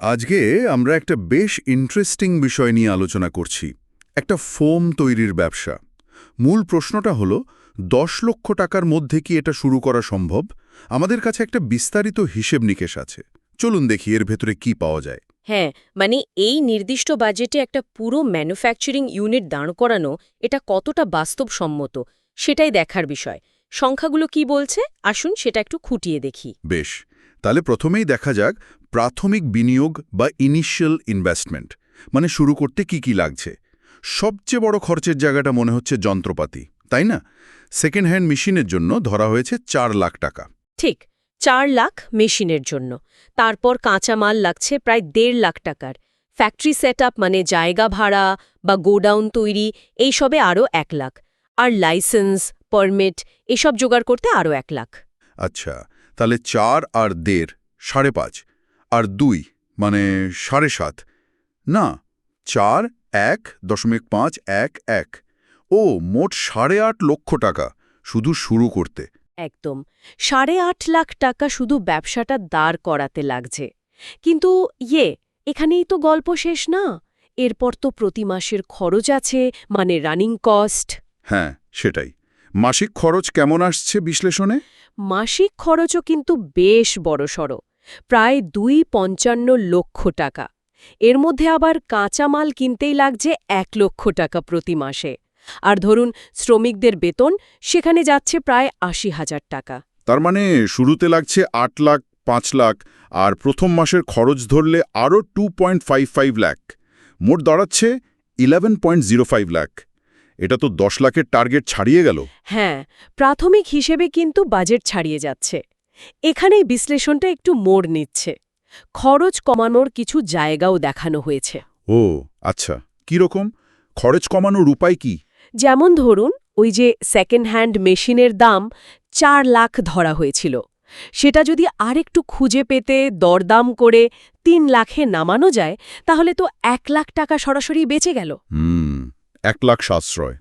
আজকে আমরা একটা বেশ ইন্টারেস্টিং বিষয় নিয়ে আলোচনা করছি একটা ফোম তৈরির ব্যবসা। মূল প্রশ্নটা হলো দশ লক্ষ টাকার মধ্যে কি এটা শুরু করা সম্ভব? আমাদের কাছে একটা বিস্তারিত হিসেব নিকেশ আছে। চলুন দেখি এর ভেতরে কি পাওয়া যায়। হ্যাঁ মানে এই নির্দিষ্ট বাজেটে একটা পুরো ম্যানুফ্যাকচারিং ইউনিট দাঁড় করানো এটা কতটা বাস্তবসম্মত সেটাই দেখার বিষয়। সংখ্যাগুলো কি বলছে? আসুন সেটা একটু খুঁটিয়ে দেখি। বেশ তাহলে প্রথমেই দেখা যাক প্রাথমিক বিনিয়োগ বা ইনিশিয়াল ইনভেস্টমেন্ট মানে শুরু করতে কি কি লাগছে। সবচেয়ে বড় খরচের জায়গাটা মনে হচ্ছে যন্ত্রপাতি তাই না? সেকেন্ড হ্যান্ড মেশিনের জন্য ধরা হয়েছে চার লাখ টাকা। ঠিক চার লাখ মেশিনের জন্য। তারপর কাঁচামাল লাগছে প্রায় দেড় লাখ টাকার। ফ্যাক্টরি সেট মানে জায়গা ভাড়া বা গোডাউন তৈরি এইসবে আরও এক লাখ। আর লাইসেন্স পারমিট এসব জোগাড় করতে আরও এক লাখ। আচ্ছা তাহলে চার আর দেড় সাড়ে পাঁচ। আর দুই মানে সাড়ে সাত। না চার এক দশমিক পাঁচ এক এক। ও মোট সাড়ে আট লক্ষ টাকা শুধু শুরু করতে। একদম। সাড়ে আট লাখ টাকা শুধু ব্যবসাটা দাঁড় করাতে লাগছে। কিন্তু ইয়ে এখানেই তো গল্প শেষ না? এরপর তো প্রতি মাসের খরচ আছে মানে রানিং কস্ট হ্যাঁ সেটাই। মাসিক খরচ কেমন আসছে বিশ্লেষণে? মাসিক খরচও কিন্তু বেশ বড়সড় প্রায় দুই পঞ্চান্ন লক্ষ টাকা। এর মধ্যে আবার কাঁচামাল কিনতেই লাগছে এক লক্ষ টাকা প্রতি মাসে। আর ধরুন শ্রমিকদের বেতন সেখানে যাচ্ছে প্রায় আশি হাজার টাকা। তার মানে শুরুতে লাগছে আট লাখ পাঁচ লাখ আর প্রথম মাসের খরচ ধরলে আরও two point five five lakh. মোট দাঁড়াচ্ছে eleven point zero five lakh. এটা তো দশ লাখের টার্গেট ছাড়িয়ে গেল। হ্যাঁ প্রাথমিক হিসেবে কিন্তু বাজেট ছাড়িয়ে যাচ্ছে। এখানেই বিশ্লেষণটা একটু মোড় নিচ্ছে। খরচ কমানোর কিছু জায়গাও দেখানো হয়েছে। ও আচ্ছা কীরকম খরচ কমানোর উপায় কি? যেমন ধরুন ওই যে সেকেন্ড হ্যান্ড মেশিনের দাম চার লাখ ধরা হয়েছিল। সেটা যদি আরেকটু খুঁজে পেতে দরদাম করে তিন লাখে নামানো যায় তাহলে তো এক লাখ টাকা সরাসরি বেঁচে গেল। হুম এক লাখ সাশ্রয়।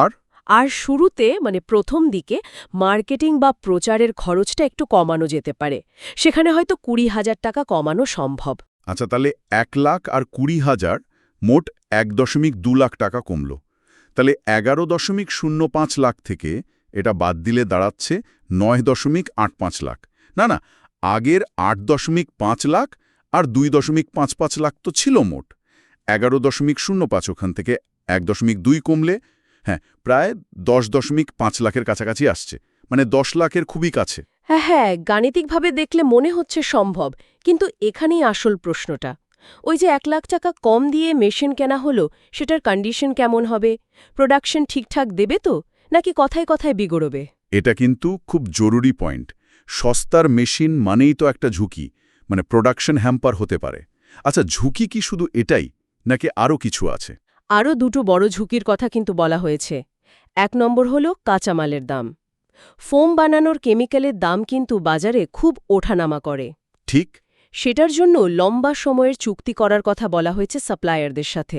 আর? আর শুরুতে মানে প্রথম দিকে মার্কেটিং বা প্রচারের খরচটা একটু কমানো যেতে পারে। সেখানে হয়তো কুড়ি হাজার টাকা কমানো সম্ভব। আচ্ছা তাহলে এক লাখ আর কুড়ি হাজার মোট এক দশমিক দু লাখ টাকা কমল। তাহলে এগারো দশমিক শূন্য পাঁচ লাখ থেকে এটা বাদ দিলে দাঁড়াচ্ছে নয় দশমিক আট পাঁচ লাখ। না না আগের আট দশমিক পাঁচ লাখ আর দুই দশমিক পাঁচ পাঁচ লাখ তো ছিল মোট। এগারো দশমিক শূন্য পাঁচ ওখান থেকে এক দশমিক দুই কমলে হ্যাঁ প্রায় দশ দশমিক পাঁচ লাখের কাছাকাছি আসছে। মানে দশ লাখের খুবই কাছে। হ্যাঁ হ্যাঁ গাণিতিকভাবে দেখলে মনে হচ্ছে সম্ভব কিন্তু এখানেই আসল প্রশ্নটা। ওই যে এক লাখ টাকা কম দিয়ে মেশিন কেনা হলো সেটার কন্ডিশন কেমন হবে? প্রোডাকশন ঠিকঠাক দেবে তো নাকি কথায় কথায় বিগড়বে? এটা কিন্তু খুব জরুরি পয়েন্ট সস্তার মেশিন মানেই তো একটা ঝুঁকি মানে প্রোডাকশন হ্যাম্পার হতে পারে। আচ্ছা ঝুঁকি কি শুধু এটাই নাকি আরও কিছু আছে? আরও দুটো বড় ঝুঁকির কথা কিন্তু বলা হয়েছে। এক নম্বর হল কাঁচামালের দাম। ফোম বানানোর কেমিক্যালের দাম কিন্তু বাজারে খুব ওঠানামা করে। ঠিক। সেটার জন্য লম্বা সময়ের চুক্তি করার কথা বলা হয়েছে সাপ্লায়ারদের সাথে।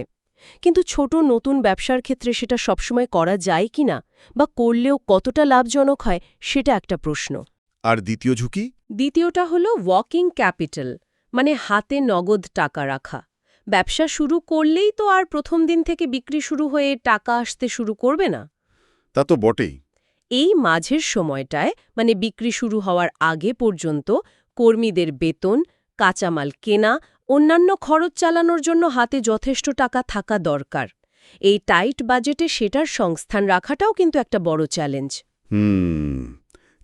কিন্তু ছোট নতুন ব্যবসার ক্ষেত্রে সেটা সবসময় করা যায় কিনা বা করলেও কতটা লাভজনক হয় সেটা একটা প্রশ্ন। আর দ্বিতীয় ঝুঁকি? দ্বিতীয়টা হল ওয়াকিং ক্যাপিটাল মানে হাতে নগদ টাকা রাখা। ব্যবসা শুরু করলেই তো আর প্রথম দিন থেকে বিক্রি শুরু হয়ে টাকা আসতে শুরু করবে না। তা তো বটেই। এই মাঝের সময়টায় মানে বিক্রি শুরু হওয়ার আগে পর্যন্ত কর্মীদের বেতন কাঁচামাল কেনা অন্যান্য খরচ চালানোর জন্য হাতে যথেষ্ট টাকা থাকা দরকার। এই টাইট বাজেটে সেটার সংস্থান রাখাটাও কিন্তু একটা বড় চ্যালেঞ্জ। হুম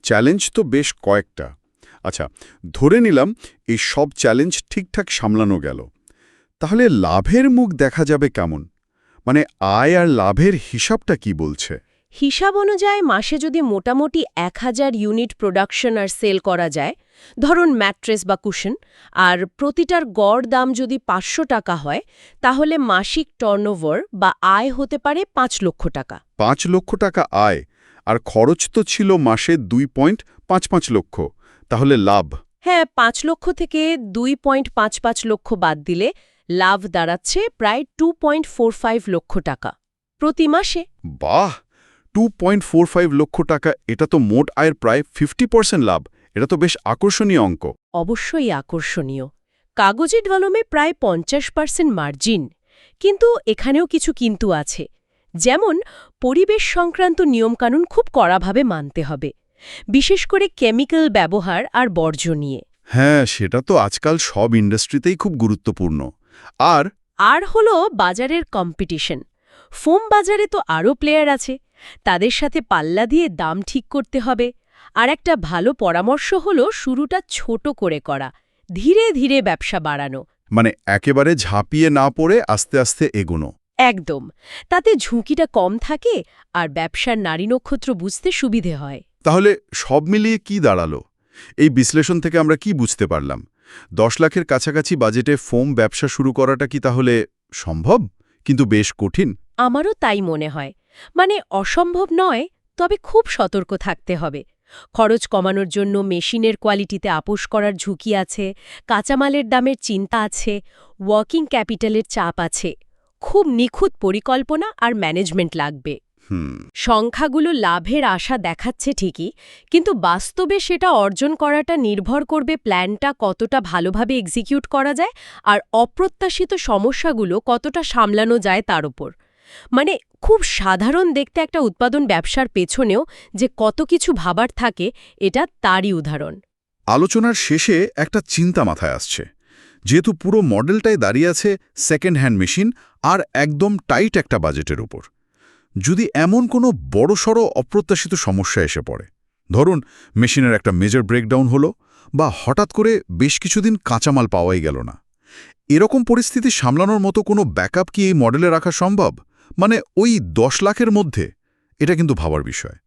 চ্যালেঞ্জ তো বেশ কয়েকটা। আচ্ছা ধরে নিলাম এই সব চ্যালেঞ্জ ঠিকঠাক সামলানো গেল। তাহলে লাভের মুখ দেখা যাবে কেমন? মানে আয় আর লাভের হিসাবটা কি বলছে? হিসাব অনুযায়ী মাসে যদি মোটামুটি এক হাজার ইউনিট প্রোডাকশন আর সেল করা যায় ধরুন ম্যাট্রেস বা কুশন আর প্রতিটার গড় দাম যদি পাঁচশো টাকা হয় তাহলে মাসিক টার্নওভার বা আয় হতে পারে পাঁচ লক্ষ টাকা। পাঁচ লক্ষ টাকা আয় আর খরচ তো ছিল মাসে দুই পয়েন্ট পাঁচ পাঁচ লক্ষ তাহলে লাভ। হ্যাঁ পাঁচ লক্ষ থেকে দুই পয়েন্ট পাঁচ পাঁচ লক্ষ বাদ দিলে লাভ দাঁড়াচ্ছে প্রায় টু পয়েন্ট ফোর ফাইভ লক্ষ টাকা প্রতি মাসে। বাহ! টু পয়েন্ট ফোর ফাইভ লক্ষ টাকা এটা তো মোট আয়ের প্রায় ফিফটি পার্সেন্ট লাভ। এটা তো বেশ আকর্ষণীয় অঙ্ক। অবশ্যই আকর্ষণীয়। কাগজের ডলমে প্রায় পঞ্চাশ পার্সেন্ট মার্জিন কিন্তু এখানেও কিছু কিন্তু আছে। যেমন পরিবেশ সংক্রান্ত নিয়মকানুন খুব কড়াভাবে মানতে হবে। বিশেষ করে কেমিক্যাল ব্যবহার আর বর্জ্য নিয়ে। হ্যাঁ সেটা তো আজকাল সব ইন্ডাস্ট্রিতেই খুব গুরুত্বপূর্ণ। আর আর হলো বাজারের কম্পিটিশন ফোম বাজারে তো আরও প্লেয়ার আছে। তাদের সাথে পাল্লা দিয়ে দাম ঠিক করতে হবে। আর একটা ভালো পরামর্শ হলো শুরুটা ছোট করে করা। ধীরে ধীরে ব্যবসা বাড়ানো। মানে একেবারে ঝাঁপিয়ে না পড়ে আস্তে আস্তে এগোনো। একদম। তাতে ঝুঁকিটা কম থাকে আর ব্যবসার নারী নক্ষত্র বুঝতে সুবিধে হয়। তাহলে সব মিলিয়ে কি দাঁড়াল? এই বিশ্লেষণ থেকে আমরা কি বুঝতে পারলাম? দশ লাখের কাছাকাছি বাজেটে ফোম ব্যবসা শুরু করাটা কি তাহলে সম্ভব? কিন্তু বেশ কঠিন। আমারও তাই মনে হয়। মানে অসম্ভব নয়, তবে খুব সতর্ক থাকতে হবে। খরচ কমানোর জন্য মেশিনের কোয়ালিটিতে আপোষ করার ঝুঁকি আছে, কাঁচামালের দামের চিন্তা আছে, ওয়ার্কিং ক্যাপিটালের চাপ আছে। খুব নিখুঁত পরিকল্পনা আর ম্যানেজমেন্ট লাগবে। সংখ্যাগুলো লাভের আশা দেখাচ্ছে ঠিকই, কিন্তু বাস্তবে সেটা অর্জন করাটা নির্ভর করবে প্ল্যানটা কতটা ভালোভাবে এক্সিকিউট করা যায় আর অপ্রত্যাশিত সমস্যাগুলো কতটা সামলানো যায় তার উপর। মানে খুব সাধারণ দেখতে একটা উৎপাদন ব্যবসার পেছনেও যে কত কিছু ভাবার থাকে, এটা তারই উদাহরণ। আলোচনার শেষে একটা চিন্তা মাথায় আসছে। যেহেতু পুরো মডেলটাই দাঁড়িয়ে আছে সেকেন্ড হ্যান্ড মেশিন আর একদম টাইট একটা বাজেটের উপর। যদি এমন কোনো বড়সড় অপ্রত্যাশিত সমস্যা এসে পড়ে, ধরুন মেশিনের একটা মেজর ব্রেকডাউন হলো বা হঠাৎ করে বেশ কিছুদিন কাঁচামাল পাওয়াই গেল না, এরকম পরিস্থিতি সামলানোর মতো কোনো ব্যাকআপ কি এই মডেলে রাখা সম্ভব? মানে ওই দশ লাখের মধ্যে? এটা কিন্তু ভাবার বিষয়।